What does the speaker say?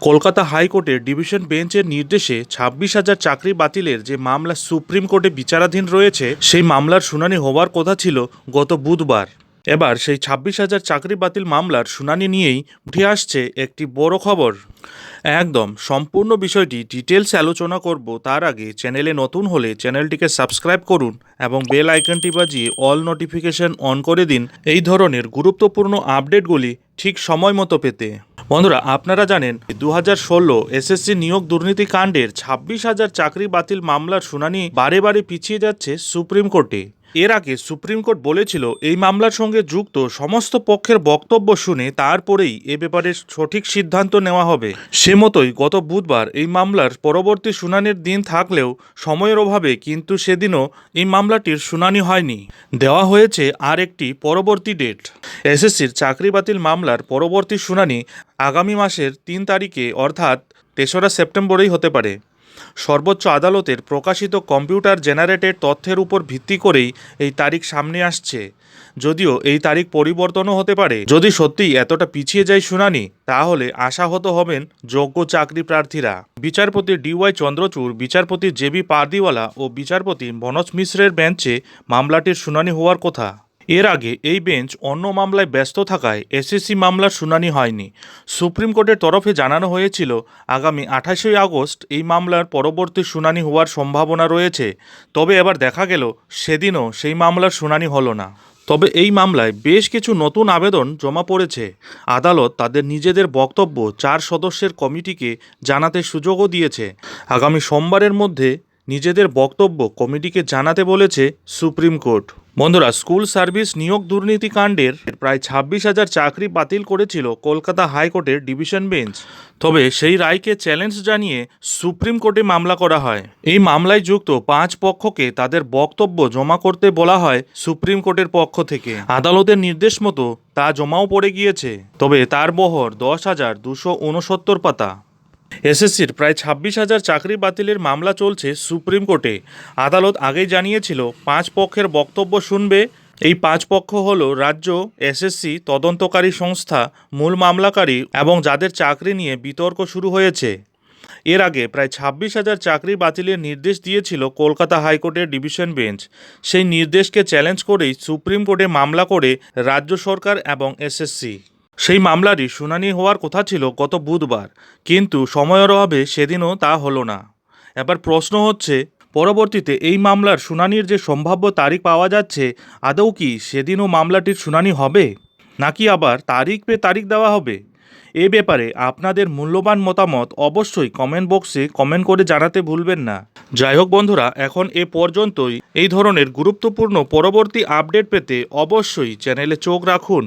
কলকাতা হাইকোর্টের ডিভিশন বেঞ্চের নির্দেশে ছাব্বিশ হাজার চাকরি বাতিলের যে মামলা সুপ্রিম কোর্টে বিচারাধীন রয়েছে, সেই মামলার শুনানি হওয়ার কথা ছিল গত বুধবার। এবার সেই ছাব্বিশ হাজার চাকরি বাতিল মামলার শুনানি নিয়েই উঠে আসছে একটি বড় খবর। একদম, সম্পূর্ণ বিষয়টি ডিটেলস আলোচনা করব তার আগে চ্যানেলে নতুন হলে চ্যানেলটিকে সাবস্ক্রাইব করুন এবং বেল আইকনটি বাজিয়ে অল নোটিফিকেশন অন করে দিন এই ধরনের গুরুত্বপূর্ণ আপডেটগুলি ঠিক সময় মতো পেতে। বন্ধুরা, আপনারা জানেন দু হাজার ষোলো এসএসসি নিয়োগ দুর্নীতি কাণ্ডের ছাব্বিশ হাজার চাকরি বাতিল মামলার শুনানি বারে বারে পিছিয়ে যাচ্ছে সুপ্রিম কোর্টে। এর আগে সুপ্রিম কোর্ট বলেছিল, এই মামলার সঙ্গে যুক্ত সমস্ত পক্ষের বক্তব্য শুনে তারপরেই এ ব্যাপারে সঠিক সিদ্ধান্ত নেওয়া হবে। সে মতোই গত বুধবার এই মামলার পরবর্তী শুনানির দিন থাকলেও সময়ের অভাবে কিন্তু সেদিনও এই মামলাটির শুনানি হয়নি। দেওয়া হয়েছে আর একটি পরবর্তী ডেট। এসএসসির চাকরি বাতিল মামলার পরবর্তী শুনানি আগামী মাসের তিন তারিখে, অর্থাৎ তেসরা সেপ্টেম্বরেই হতে পারে। সর্বোচ্চ আদালতের প্রকাশিত কম্পিউটার জেনারেটেড তথ্যের উপর ভিত্তি করেই এই তারিখ সামনে আসছে। যদিও এই তারিখ পরিবর্তনও হতে পারে। যদি সত্যিই এতটা পিছিয়ে যায় শুনানি, তাহলে আশাহত হবেন যোগ্য চাকরি প্রার্থীরা। বিচারপতি ডিওয়াই চন্দ্রচূড়, বিচারপতি জেবি পারদিওয়ালা ও বিচারপতি মনোজ মিশ্রের বেঞ্চে মামলাটির শুনানি হওয়ার কথা। এর আগে এই বেঞ্চ অন্য মামলায় ব্যস্ত থাকায় এসএসসি মামলার শুনানি হয়নি। সুপ্রিম কোর্টের তরফে জানানো হয়েছিল, আগামী আঠাশই আগস্ট এই মামলার পরবর্তী শুনানি হওয়ার সম্ভাবনা রয়েছে। তবে এবার দেখা গেল, সেদিনও সেই মামলার শুনানি হলো না। তবে এই মামলায় বেশ কিছু নতুন আবেদন জমা পড়েছে। আদালত তাদের নিজেদের বক্তব্য চার সদস্যের কমিটিকে জানাতে সুযোগও দিয়েছে। আগামী সোমবারের মধ্যে নিজেদের বক্তব্য কমিটিকে জানাতে বলেছে সুপ্রিম কোর্ট। বন্ধুরা, স্কুল সার্ভিস নিয়োগ দুর্নীতি কাণ্ডের প্রায় ছাব্বিশ হাজার চাকরি বাতিল করেছিল কলকাতা হাইকোর্টের ডিভিশন বেঞ্চ। তবে সেই রায়কে চ্যালেঞ্জ জানিয়ে সুপ্রিম কোর্টে মামলা করা হয়। এই মামলায় যুক্ত পাঁচ পক্ষকে তাদের বক্তব্য জমা করতে বলা হয় সুপ্রিম কোর্টের পক্ষ থেকে। আদালতের নির্দেশ মতো তা জমাও পড়ে গিয়েছে। তবে তার বহর দশ হাজার দুশো উনসত্তর পাতা। এসএসসির প্রায় ছাব্বিশ হাজার চাকরি বাতিলের মামলা চলছে সুপ্রিম কোর্টে। আদালত আগেই জানিয়েছিল, পাঁচ পক্ষের বক্তব্য শুনবে। এই পাঁচ পক্ষ হল রাজ্য, এসএসসি, তদন্তকারী সংস্থা, মূল মামলাকারী এবং যাদের চাকরি নিয়ে বিতর্ক শুরু হয়েছে। এর আগে প্রায় ছাব্বিশ হাজার চাকরি বাতিলের নির্দেশ দিয়েছিল কলকাতা হাইকোর্টের ডিভিশন বেঞ্চ। সেই নির্দেশকে চ্যালেঞ্জ করেই সুপ্রিম কোর্টে মামলা করে রাজ্য সরকার এবং এসএসসি। সেই মামলারই শুনানি হওয়ার কথা ছিল গত বুধবার, কিন্তু সময়ের অভাবে সেদিনও তা হলো না। এবার প্রশ্ন হচ্ছে, পরবর্তীতে এই মামলার শুনানির যে সম্ভাব্য তারিখ পাওয়া যাচ্ছে, আদৌ কি সেদিনও মামলাটির শুনানি হবে? নাকি আবার তারিখ পে তারিখ দেওয়া হবে? এ ব্যাপারে আপনাদের মূল্যবান মতামত অবশ্যই কমেন্ট বক্সে কমেন্ট করে জানাতে ভুলবেন না। যাই হোক বন্ধুরা, এখন এ পর্যন্তই। এই ধরনের গুরুত্বপূর্ণ পরবর্তী আপডেট পেতে অবশ্যই চ্যানেলে চোখ রাখুন।